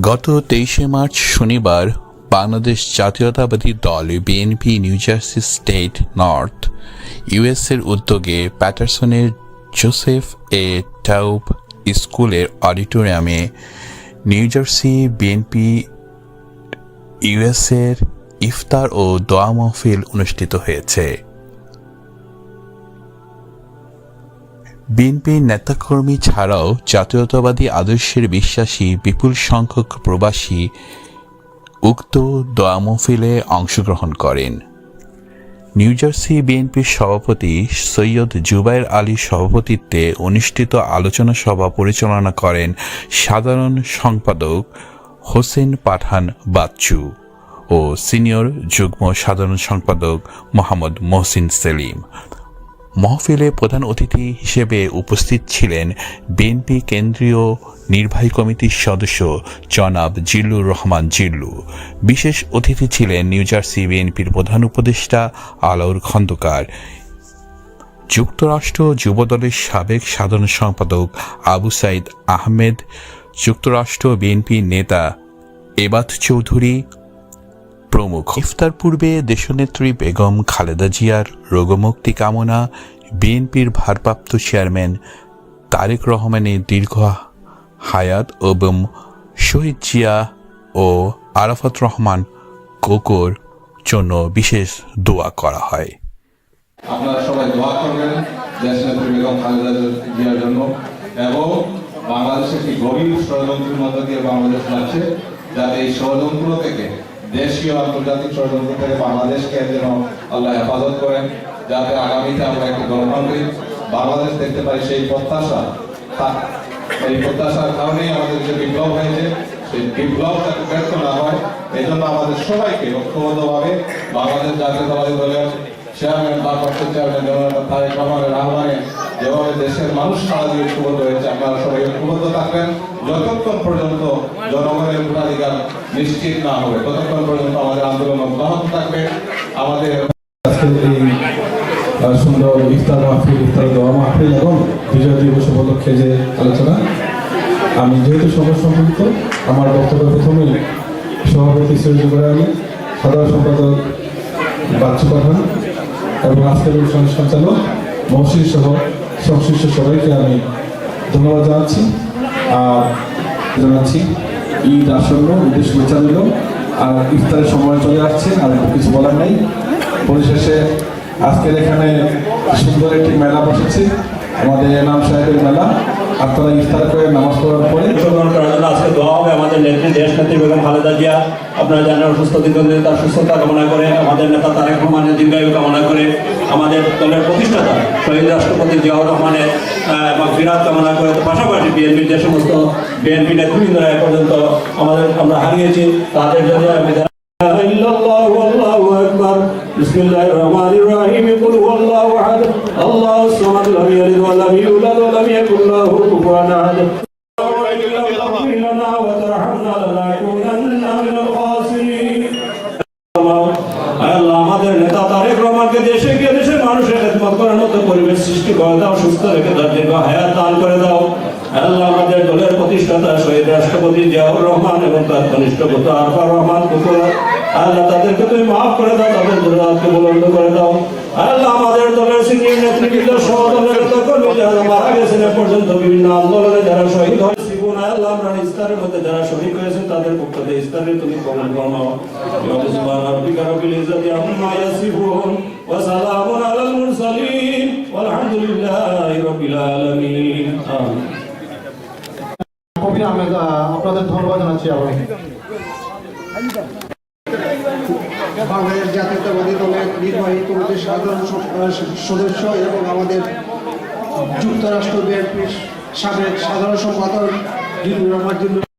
গত তেইশে মার্চ শনিবার বাংলাদেশ জাতীয়তাবাদী দল বিএনপি নিউজার্সি স্টেট নর্থ ইউএসের উদ্যোগে প্যাটারসনের জোসেফ এ টাউপ স্কুলের অডিটোরিয়ামে নিউজার্সি বিএনপি ইউএসের ইফতার ও দোয়া মহফিল অনুষ্ঠিত হয়েছে। বিএনপি নেতাকর্মী ছাড়াও জাতীয়তাবাদী আদর্শের বিশ্বাসী বিপুল সংখ্যক প্রবাসী উক্ত দোয়া মহফিলে অংশগ্রহণ করেন। নিউ জার্সি বিএনপির সভাপতি সৈয়দ জুবাইর আলীর সভাপতিত্বে অনুষ্ঠিত আলোচনা সভা পরিচালনা করেন সাধারণ সম্পাদক হোসেন পাঠান বাচ্চু ও সিনিয়র যুগ্ম সাধারণ সম্পাদক মোহাম্মদ মহসিন সেলিম। মহফিলে প্রধান অতিথি হিসেবে উপস্থিত ছিলেন বিএনপি কেন্দ্রীয় নির্বাহী কমিটির সদস্য জনাব জিল্লুর রহমান জিল্লু। বিশেষ অতিথি ছিলেন নিউ জার্সি বিএনপির প্রধান উপদেষ্টা আলাউর খন্দকার। যুক্তরাষ্ট্র যুবদলের সাবেক সাধারণ সম্পাদক আবু সাইদ আহমেদ, যুক্তরাষ্ট্র বিএনপি নেতা এবাত চৌধুরী প্রমুখ। ইফতার পূর্বে দেশনেত্রী বেগম খালেদা জিয়ার রোগমুক্তি কামনা বিএনপির ভারপ্রাপ্ত চেয়ারম্যান তারেক রহমানের দীর্ঘ হায়াত এবং শহীদ জিয়া ও আরাফাত রহমান কোকোর জন্য বিশেষ দোয়া করা হয়। আপনারা সবাই দোয়া করবেন দেশ নেত্রী বেগম খালেদা জিয়ার জন্য। এবং বাংলাদেশে একটি গভীর ষড়যন্ত্রের মধ্য দিয়ে বাংলাদেশ যাচ্ছে, যাতে এই ষড়যন্ত্র থেকে দেশীয় আন্তর্জাতিক ষড়যন্ত্র থেকে বাংলাদেশকে যেন আল্লাহ হেফাজত করেন, যাতে আগামীতে আমরা একটি গণতান্ত্রিক বাংলাদেশ দেখতে পারি সেই প্রত্যাশা এই প্রত্যাশার কারণেই আমাদের যে বিপ্লব হয়েছে, সেই বিপ্লব যাতে ব্যর্থ না হয় এই জন্য আমাদের সবাইকে ঐক্যবদ্ধভাবে বাংলাদেশ জাতীয়তাবাদী দলের চেয়ারম্যান ভারপ্রাপ্ত চেয়ারম্যান জননেতা তারেক রহমানের আহ্বানে যেভাবে দেশের মানুষ সারা দিয়ে ঐক্যবদ্ধ হয়েছে, আপনারা সবাই ঐক্যবদ্ধ থাকবেন। যতক্ষণ পর্যন্ত জনগণের ভোটাধিকার নিশ্চিত না হবে, ততক্ষণ পর্যন্ত আমাদের আন্দোলন অব্যাহত থাকবে। আমাদের সুন্দর ইফতার আমি সাধারণ সম্পাদক বাচ্চু পাঠান। এবং আজকের অনুষ্ঠানের সঞ্চালক মহসির সহ সংশ্লিষ্ট সবাইকে আমি ধন্যবাদ জানাচ্ছি। আর জানাচ্ছি, ঈদ আসন্ন, ঈদের শুভেচ্ছা দিল আর ইফতারের সময় চলে আসছে, আর কিছু বলার নেই। পরিশেষে আজকের এখানে সুন্দর একটি মেলা বসেছে। আমাদের এনাম সাহেবের মেলা, আপনারা ইফতার করে নামাজ পড়ার পরে অংশগ্রহণ করার জন্য আজকে দোয়া হবে আমাদের নেত্রী দেশ নেত্রী বেগম খালেদা জিয়া। আপনারা জানেন অসুস্থ দীর্ঘদিন তার সুস্থতা কামনা করে, আমাদের নেতা তারেক রহমানের দীর্ঘায়ু কামনা করে, আমাদের দলের প্রতিষ্ঠাতা শহীদ রাষ্ট্রপতি জিয়াউর রহমানের বিরাট কামনা করে, পাশাপাশি বিএনপির যে সমস্ত বিএনপি নেতৃবৃন্দরা এ পর্যন্ত আমাদের আমরা হারিয়েছি। তাদের জন্য বিধান বিসমিল্লাহির রহমানির يلد ولم يولد ولم يكن له كفوا أحد اغفر لنا وترحمنا لنكونن من الخاسرين আল্লাহ আমাদের নেতা তারেক রহমানকে দেশে গিয়ে দেশের মানুষের খেদমত করার মতো পরিবেশ সৃষ্টি করে দাও সুস্থ রেখে দাও দীর্ঘ হায়াত দান করে দাও আল্লাহ আমাদের দলের প্রতিষ্ঠাতা শহীদ রাষ্ট্রপতি জিয়াউর রহমান এবং তার কনিষ্ঠ পুত্র আরফার রহমান কুকুর আল্লাহ তাদেরকে তুমি মাফ করে দাও, তাদের দুর্গাকে বুলন্দ করে দাও। আল্লাহ আমাদের দলের সিনিয়র নেতৃবৃন্দ সহ দলের যারা মারা গেছেন, এ পর্যন্ত বিভিন্ন আন্দোলনে যারা শহীদ জীবন আল্লাহ, আমরা মধ্যে যারা শহীদ তাদের তুমি কবুল ফরমাও সুবহান আম্মা ইয়াসিফুন, ওয়া সালামুন আলাল মুরসালিন, ওয়ালহামদুলিল্লাহি রাব্বিল আলামিন। আমিন। আপনাদের ধন্যবাদ জানাচ্ছি আবার বাংলাদেশ জাতীয়তাবাদী দলের নির্বাহী কমিটির সাধারণ সদস্য এবং আমাদের যুক্তরাষ্ট্র বিএনপির সাবেক সাধারণ সম্পাদক জিল্লুর রহমান